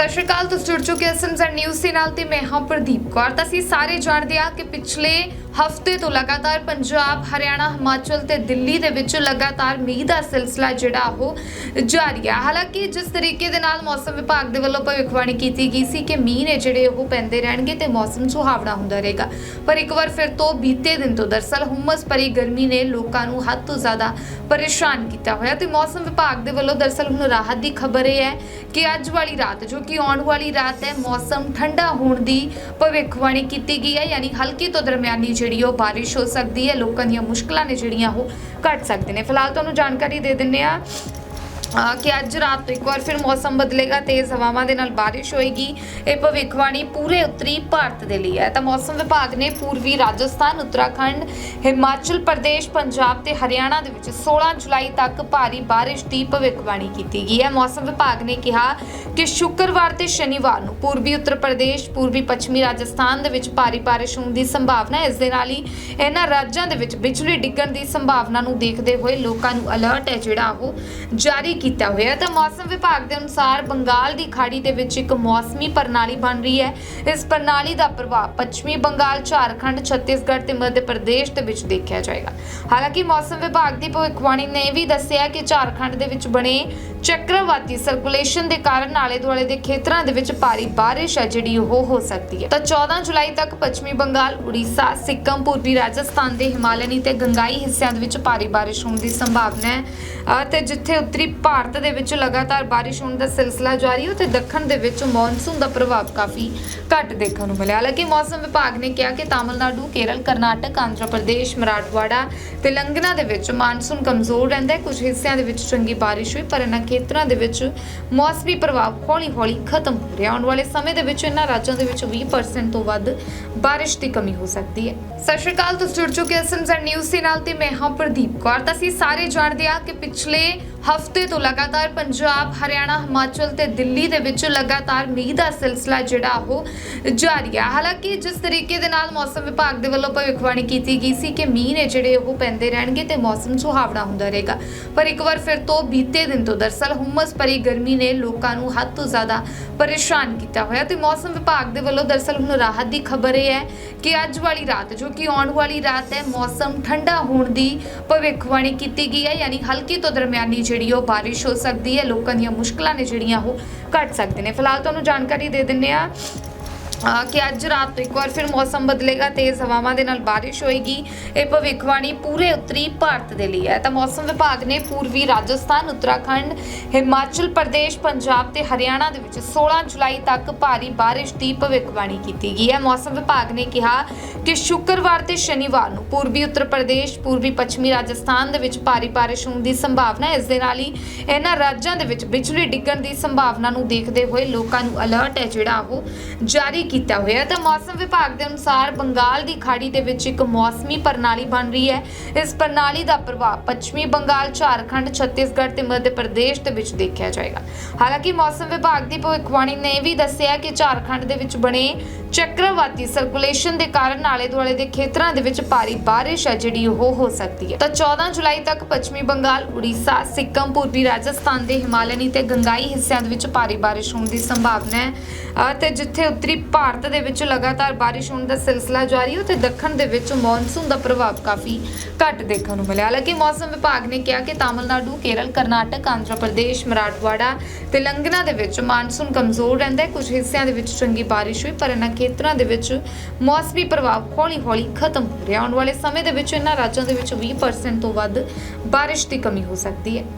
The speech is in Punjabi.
ਸਤਿ ਸ਼੍ਰੀ ਅਕਾਲ, ਤੁਸੀਂ ਜੁੜ ਚੁੱਕੇ ਹੋ ਨਿਊਜ਼ ਦੇ ਨਾਲ ਤੇ ਮੈਂ ਹਾਂ ਪ੍ਰਦੀਪ ਕੌਰ। ਤਾਂ ਅਸੀਂ ਸਾਰੇ ਜਾਣਦੇ ਹਾਂ ਕਿ ਪਿਛਲੇ ਹਫ਼ਤੇ ਤੋਂ ਲਗਾਤਾਰ ਪੰਜਾਬ, ਹਰਿਆਣਾ, ਹਿਮਾਚਲ ਤੇ ਦਿੱਲੀ ਦੇ ਵਿੱਚ ਲਗਾਤਾਰ ਮੀਂਹ ਦਾ ਸਿਲਸਿਲਾ ਜਿਹੜਾ ਉਹ ਜਾਰੀ ਹੈ ਹਾਲਾਂਕਿ ਜਿਸ ਤਰੀਕੇ ਦੇ ਨਾਲ ਮੌਸਮ ਵਿਭਾਗ ਦੇ ਵੱਲੋਂ ਭਵਿੱਖਬਾਣੀ ਕੀਤੀ ਗਈ ਸੀ ਕਿ ਮੀਂਹ ਨੇ ਜਿਹੜੇ ਉਹ ਪੈਂਦੇ ਰਹਿਣਗੇ ਤੇ ਮੌਸਮ ਸੁਹਾਵਣਾ ਹੁੰਦਾ ਰਹੇਗਾ। ਪਰ ਇੱਕ ਵਾਰ ਫਿਰ ਤੋਂ ਬੀਤੇ ਦਿਨ ਤੋਂ ਦਰਸਲ ਹੁਮਸ ਭਰੀ ਗਰਮੀ ਨੇ ਲੋਕਾਂ ਨੂੰ ਹੱਦ ਤੋਂ ਜ਼ਿਆਦਾ ਪਰੇਸ਼ਾਨ ਕੀਤਾ ਹੋਇਆ ਤੇ ਮੌਸਮ ਵਿਭਾਗ ਦੇ ਵੱਲੋਂ ਦਰਸਲ ਹੁਣ ਰਾਹਤ ਦੀ ਖਬਰ ਇਹ ਹੈ ਕਿ ਅੱਜ ਵਾਲੀ ਰਾਤ, ਜੋ ਕਿ ਆਉਣ ਵਾਲੀ ਰਾਤ ਹੈ, ਮੌਸਮ ਠੰਡਾ ਹੋਣ ਦੀ ਭਵਿੱਖਬਾਣੀ ਕੀਤੀ ਗਈ ਹੈ, ਯਾਨੀ ਹਲਕੀ ਤੋਂ ਦਰਮਿਆਨੀ ਜਿਹੜੀ ਉਹ ਬਾਰਿਸ਼ ਹੋ ਸਕਦੀ ਹੈ, ਲੋਕਾਂ ਦੀਆਂ ਮੁਸ਼ਕਲਾਂ ਨੇ ਜਿਹੜੀਆਂ ਉਹ ਘਟ ਸਕਦੇ ਨੇ। ਫਿਲਹਾਲ ਤੁਹਾਨੂੰ ਜਾਣਕਾਰੀ ਦੇ ਦਿੰਨੇ ਆ ਕਿ ਅੱਜ ਰਾਤ ਤੋਂ ਇੱਕ ਵਾਰ ਫਿਰ ਮੌਸਮ ਬਦਲੇਗਾ, ਤੇਜ਼ ਹਵਾਵਾਂ ਦੇ ਨਾਲ ਬਾਰਿਸ਼ ਹੋਏਗੀ। ਇਹ ਭਵਿੱਖਬਾਣੀ ਪੂਰੇ ਉੱਤਰੀ ਭਾਰਤ ਦੇ ਲਈ ਹੈ। ਤਾਂ ਮੌਸਮ ਵਿਭਾਗ ਨੇ ਪੂਰਬੀ ਰਾਜਸਥਾਨ, ਉੱਤਰਾਖੰਡ, ਹਿਮਾਚਲ ਪ੍ਰਦੇਸ਼, ਪੰਜਾਬ ਤੇ ਹਰਿਆਣਾ ਦੇ ਵਿੱਚ 16 ਜੁਲਾਈ ਤੱਕ ਭਾਰੀ ਬਾਰਿਸ਼ ਦੀ ਭਵਿੱਖਬਾਣੀ ਕੀਤੀ ਗਈ ਹੈ। ਮੌਸਮ ਵਿਭਾਗ ਨੇ ਕਿਹਾ ਕਿ ਸ਼ੁੱਕਰਵਾਰ ਤੇ ਸ਼ਨੀਵਾਰ ਨੂੰ ਪੂਰਬੀ ਉੱਤਰ ਪ੍ਰਦੇਸ਼, ਪੂਰਬੀ ਪੱਛਮੀ ਰਾਜਸਥਾਨ ਦੇ ਵਿੱਚ ਭਾਰੀ ਬਾਰਿਸ਼ ਹੋਣ ਦੀ ਸੰਭਾਵਨਾ ਹੈ। ਇਸ ਦੇ ਨਾਲ ਹੀ ਇਹਨਾਂ ਰਾਜਾਂ ਦੇ ਵਿੱਚ ਬਿਜਲੀ ਡਿੱਗਣ ਦੀ ਸੰਭਾਵਨਾ ਨੂੰ ਦੇਖਦੇ ਹੋਏ ਲੋਕਾਂ ਨੂੰ ਅਲਰਟ ਹੈ ਜਿਹੜਾ ਉਹ ਜਾਰੀ ਕੀਤਾ ਹੋਇਆ ਤਾਂ ਮੌਸਮ ਵਿਭਾਗ ਦੇ ਅਨੁਸਾਰ ਬੰਗਾਲ ਦੀ ਖਾੜੀ ਦੇ ਵਿੱਚ ਇੱਕ ਮੌਸਮੀ ਪ੍ਰਣਾਲੀ ਬਣ ਰਹੀ ਹੈ। ਇਸ ਪ੍ਰਣਾਲੀ ਦਾ ਪ੍ਰਭਾਵ ਪੱਛਮੀ ਬੰਗਾਲ, ਝਾਰਖੰਡ, ਛੱਤੀਸਗੜ੍ਹ ਤੇ ਮੱਧ ਪ੍ਰਦੇਸ਼ ਦੇ ਵਿੱਚ ਦੇਖਿਆ ਜਾਏਗਾ। ਹਾਲਾਂਕਿ ਮੌਸਮ ਵਿਭਾਗ ਦੀ ਭਵਿੱਖਬਾਣੀ ਨੇ ਇਹ ਵੀ ਦੱਸਿਆ ਕਿ ਝਾਰਖੰਡ ਦੇ ਵਿੱਚ ਬਣੇ ਚੱਕਰਵਾਤੀ ਸਰਕੂਲੇਸ਼ਨ ਦੇ ਕਾਰਨ ਆਲੇ ਦੁਆਲੇ ਦੇ ਖੇਤਰਾਂ ਦੇ ਵਿੱਚ ਭਾਰੀ ਬਾਰਿਸ਼ ਹੈ, ਜਿਹੜੀ ਉਹ ਹੋ ਸਕਦੀ ਹੈ। ਤਾਂ 14 ਜੁਲਾਈ ਤੱਕ ਪੱਛਮੀ ਬੰਗਾਲ, ਉੜੀਸਾ, ਸਿੱਕਮ, ਪੂਰਬੀ ਰਾਜਸਥਾਨ ਦੇ ਹਿਮਾਲਯਨੀ ਤੇ ਗੰਗਾਈ ਹਿੱਸਿਆਂ ਦੇ ਵਿੱਚ ਭਾਰੀ ਬਾਰਿਸ਼ ਹੋਣ ਦੀ ਸੰਭਾਵਨਾ ਹੈ। ਅਤੇ ਜਿੱਥੇ ਉੱਤਰੀ ਭਾਰਤ ਦੇ ਵਿੱਚ ਲਗਾਤਾਰ ਬਾਰਿਸ਼ ਹੋਣ ਦਾ ਸਿਲਸਿਲਾ ਜਾਰੀ ਹੈ ਤੇ ਦੱਖਣ ਦੇ ਵਿੱਚ ਮੌਨਸੂਨ ਦਾ ਪ੍ਰਭਾਵ ਕਾਫੀ ਘੱਟ ਦੇਖਣ ਨੂੰ ਮਿਲਿਆ। ਹਾਲਾਂਕਿ ਮੌਸਮ ਵਿਭਾਗ ਨੇ ਕਿਹਾ ਕਿ ਤਾਮਿਲਨਾਡੂ, ਕੇਰਲ, ਕਰਨਾਟਕ, ਆਂਧਰਾ ਪ੍ਰਦੇਸ਼, ਮਰਾਠਵਾੜਾ ਤੇਲੰਗਾਨਾ ਦੇ ਵਿੱਚ ਮਾਨਸੂਨ ਕਮਜ਼ੋਰ ਰਹਿੰਦਾ ਹੈ। ਕੁਝ ਹਿੱਸਿਆਂ ਦੇ ਵਿੱਚ ਚੰਗੀ ਬਾਰਿਸ਼ ਹੋਈ, ਪਰ ਇਹਨਾਂ ਖੇਤਰਾਂ ਦੇ ਵਿੱਚ ਮੌਸਮੀ ਪ੍ਰਭਾਵ ਹੌਲੀ-ਹੌਲੀ ਖਤਮ ਹੋ ਰਿਹਾ ਆਉਣ ਵਾਲੇ ਸਮੇਂ ਦੇ ਵਿੱਚ ਇਹਨਾਂ ਰਾਜਾਂ ਦੇ ਵਿੱਚ 20% ਤੋਂ ਵੱਧ ਬਾਰਿਸ਼ ਦੀ ਕਮੀ ਹੋ ਸਕਦੀ ਹੈ। ਸਤਿ ਸ਼੍ਰੀ ਅਕਾਲ, ਤੁਸੀਂ ਜੁੜ ਚੁੱਕੇ ਹੋ ਐਸਐਮਜ਼ੈਡ ਨਿਊਜ਼ ਦੇ ਨਾਲ ਤੇ ਮੈਂ ਹਾਂ ਪ੍ਰਦੀਪ ਕੌਰ। ਤਾਂ ਅਸੀਂ ਸਾਰੇ ਜਾਣਦੇ ਹਾਂ ਕਿ ਪਿਛਲੇ ਹਫ਼ਤੇ ਤੋਂ ਲਗਾਤਾਰ ਪੰਜਾਬ, ਹਰਿਆਣਾ, ਹਿਮਾਚਲ ਤੇ ਦਿੱਲੀ ਦੇ ਵਿੱਚ ਲਗਾਤਾਰ ਮੀਂਹ ਦਾ ਸਿਲਸਿਲਾ ਜਿਹੜਾ ਉਹ ਜਾਰੀ ਹੈ ਹਾਲਾਂਕਿ ਜਿਸ ਤਰੀਕੇ ਦੇ ਨਾਲ ਮੌਸਮ ਵਿਭਾਗ ਦੇ ਵੱਲੋਂ ਭਵਿੱਖਬਾਣੀ ਕੀਤੀ ਗਈ ਸੀ ਕਿ ਮੀਂਹ ਨੇ ਜਿਹੜੇ ਉਹ ਪੈਂਦੇ ਰਹਿਣਗੇ ਤੇ ਮੌਸਮ ਸੁਹਾਵਣਾ ਹੁੰਦਾ ਰਹੇਗਾ। ਪਰ ਇੱਕ ਵਾਰ ਫਿਰ ਤੋਂ ਬੀਤੇ ਦਿਨ ਤੋਂ ਦਰਸਲ ਹੁਮਸ ਭਰੀ ਗਰਮੀ ਨੇ ਲੋਕਾਂ ਨੂੰ ਹੱਦ ਤੋਂ ਜ਼ਿਆਦਾ ਪਰੇਸ਼ਾਨ ਕੀਤਾ ਹੋਇਆ ਤੇ ਮੌਸਮ ਵਿਭਾਗ ਦੇ ਵੱਲੋਂ ਦਰਸਲ ਹੁਣ ਰਾਹਤ ਦੀ ਖਬਰ ਇਹ ਹੈ ਕਿ ਅੱਜ ਵਾਲੀ ਰਾਤ ਜੋ ਕਿਉਂਕਿ ਆਉਣ ਵਾਲੀ ਰਾਤ ਹੈ, ਮੌਸਮ ਠੰਡਾ ਹੋਣ ਦੀ ਭਵਿੱਖਬਾਣੀ ਕੀਤੀ ਗਈ ਹੈ, ਯਾਨੀ ਹਲਕੀ ਤੋਂ ਦਰਮਿਆਨੀ ਜਿਹੜੀ ਉਹ ਬਾਰਿਸ਼ ਹੋ ਸਕਦੀ ਹੈ, ਲੋਕਾਂ ਦੀਆਂ ਮੁਸ਼ਕਲਾਂ ਨੇ ਜਿਹੜੀਆਂ ਉਹ ਘਟ ਸਕਦੇ ਨੇ। ਫਿਲਹਾਲ ਤੁਹਾਨੂੰ ਜਾਣਕਾਰੀ ਦੇ ਦਿੰਨੇ ਆ ਕਿ ਅੱਜ ਰਾਤ ਤੋਂ ਇੱਕ ਵਾਰ ਫਿਰ ਮੌਸਮ ਬਦਲੇਗਾ, ਤੇਜ਼ ਹਵਾਵਾਂ ਦੇ ਨਾਲ ਬਾਰਿਸ਼ ਹੋਏਗੀ। ਇਹ ਭਵਿੱਖਬਾਣੀ ਪੂਰੇ ਉੱਤਰੀ ਭਾਰਤ ਦੇ ਲਈ ਹੈ। ਤਾਂ ਮੌਸਮ ਵਿਭਾਗ ਨੇ ਪੂਰਬੀ ਰਾਜਸਥਾਨ, ਉੱਤਰਾਖੰਡ, ਹਿਮਾਚਲ ਪ੍ਰਦੇਸ਼, ਪੰਜਾਬ ਤੇ ਹਰਿਆਣਾ ਦੇ ਵਿੱਚ 16 ਜੁਲਾਈ ਤੱਕ ਭਾਰੀ ਬਾਰਿਸ਼ ਦੀ ਭਵਿੱਖਬਾਣੀ ਕੀਤੀ ਗਈ ਹੈ। ਮੌਸਮ ਵਿਭਾਗ ਨੇ ਕਿਹਾ ਕਿ ਸ਼ੁੱਕਰਵਾਰ ਤੇ ਸ਼ਨੀਵਾਰ ਨੂੰ ਪੂਰਬੀ ਉੱਤਰ ਪ੍ਰਦੇਸ਼, ਪੂਰਬੀ ਪੱਛਮੀ ਰਾਜਸਥਾਨ ਦੇ ਵਿੱਚ ਭਾਰੀ ਬਾਰਿਸ਼ ਹੋਣ ਦੀ ਸੰਭਾਵਨਾ ਹੈ। ਇਸ ਦੇ ਨਾਲ ਹੀ ਇਹਨਾਂ ਰਾਜਾਂ ਦੇ ਵਿੱਚ ਬਿਜਲੀ ਡਿੱਗਣ ਦੀ ਸੰਭਾਵਨਾ ਨੂੰ ਦੇਖਦੇ ਹੋਏ ਲੋਕਾਂ ਨੂੰ ਅਲਰਟ ਹੈ ਜਿਹੜਾ ਉਹ ਜਾਰੀ ਕੀਤਾ ਹੋਇਆ ਤਾਂ ਮੌਸਮ ਵਿਭਾਗ ਦੇ ਅਨੁਸਾਰ ਬੰਗਾਲ ਦੀ ਖਾੜੀ ਦੇ ਵਿੱਚ ਇੱਕ ਮੌਸਮੀ ਪ੍ਰਣਾਲੀ ਬਣ ਰਹੀ ਹੈ। ਇਸ ਪ੍ਰਣਾਲੀ ਦਾ ਪ੍ਰਭਾਵ ਪੱਛਮੀ ਬੰਗਾਲ, ਝਾਰਖੰਡ, ਛੱਤੀਸਗੜ੍ਹ ਤੇ ਮੱਧ ਪ੍ਰਦੇਸ਼ ਦੇ ਵਿੱਚ ਦੇਖਿਆ ਜਾਏਗਾ। ਹਾਲਾਂਕਿ ਮੌਸਮ ਵਿਭਾਗ ਦੀ ਭਵਿੱਖਬਾਣੀ ਨੇ ਇਹ ਵੀ ਦੱਸਿਆ ਕਿ ਝਾਰਖੰਡ ਦੇ ਵਿੱਚ ਬਣੇ ਚੱਕਰਵਾਤੀ ਸਰਕੂਲੇਸ਼ਨ ਦੇ ਕਾਰਨ ਆਲੇ ਦੁਆਲੇ ਦੇ ਖੇਤਰਾਂ ਦੇ ਵਿੱਚ ਭਾਰੀ ਬਾਰਿਸ਼ ਹੈ, ਜਿਹੜੀ ਉਹ ਹੋ ਸਕਦੀ ਹੈ। ਤਾਂ 14 ਜੁਲਾਈ ਤੱਕ ਪੱਛਮੀ ਬੰਗਾਲ, ਉੜੀਸਾ, ਸਿੱਕਮ, ਪੂਰਬੀ ਰਾਜਸਥਾਨ ਦੇ ਹਿਮਾਲਯਨੀ ਤੇ ਗੰਗਾਈ ਹਿੱਸਿਆਂ ਦੇ ਵਿੱਚ ਭਾਰੀ ਬਾਰਿਸ਼ ਹੋਣ ਦੀ ਸੰਭਾਵਨਾ ਹੈ। ਅਤੇ ਜਿੱਥੇ ਉੱਤਰੀ ਭਾਰਤ ਦੇ ਵਿੱਚ ਲਗਾਤਾਰ ਬਾਰਿਸ਼ ਹੋਣ ਦਾ ਸਿਲਸਿਲਾ ਜਾਰੀ ਹੈ ਤੇ ਦੱਖਣ ਦੇ ਵਿੱਚ ਮੌਨਸੂਨ ਦਾ ਪ੍ਰਭਾਵ ਕਾਫੀ ਘੱਟ ਦੇਖਣ ਨੂੰ ਮਿਲਿਆ। ਹਾਲਾਂਕਿ ਮੌਸਮ ਵਿਭਾਗ ਨੇ ਕਿਹਾ ਕਿ ਤਾਮਿਲਨਾਡੂ, ਕੇਰਲ, ਕਰਨਾਟਕ, ਆਂਧਰਾ ਪ੍ਰਦੇਸ਼, ਮਰਾਠਵਾੜਾ ਤੇਲੰਗਾਨਾ ਦੇ ਵਿੱਚ ਮਾਨਸੂਨ ਕਮਜ਼ੋਰ ਰਹਿੰਦਾ ਹੈ। ਕੁਝ ਹਿੱਸਿਆਂ ਦੇ ਵਿੱਚ ਚੰਗੀ ਬਾਰਿਸ਼ ਹੋਈ, ਪਰ ਇਹਨਾਂ ਖੇਤਰਾਂ ਦੇ ਵਿੱਚ ਮੌਸਮੀ ਪ੍ਰਭਾਵ ਹੌਲੀ-ਹੌਲੀ ਖਤਮ ਹੋ ਰਿਹਾ। ਆਉਣ ਵਾਲੇ ਸਮੇਂ ਦੇ ਵਿੱਚ ਇਹਨਾਂ ਰਾਜਾਂ ਦੇ ਵਿੱਚ 20% ਤੋਂ ਵੱਧ ਬਾਰਿਸ਼ ਦੀ ਕਮੀ ਹੋ ਸਕਦੀ ਹੈ।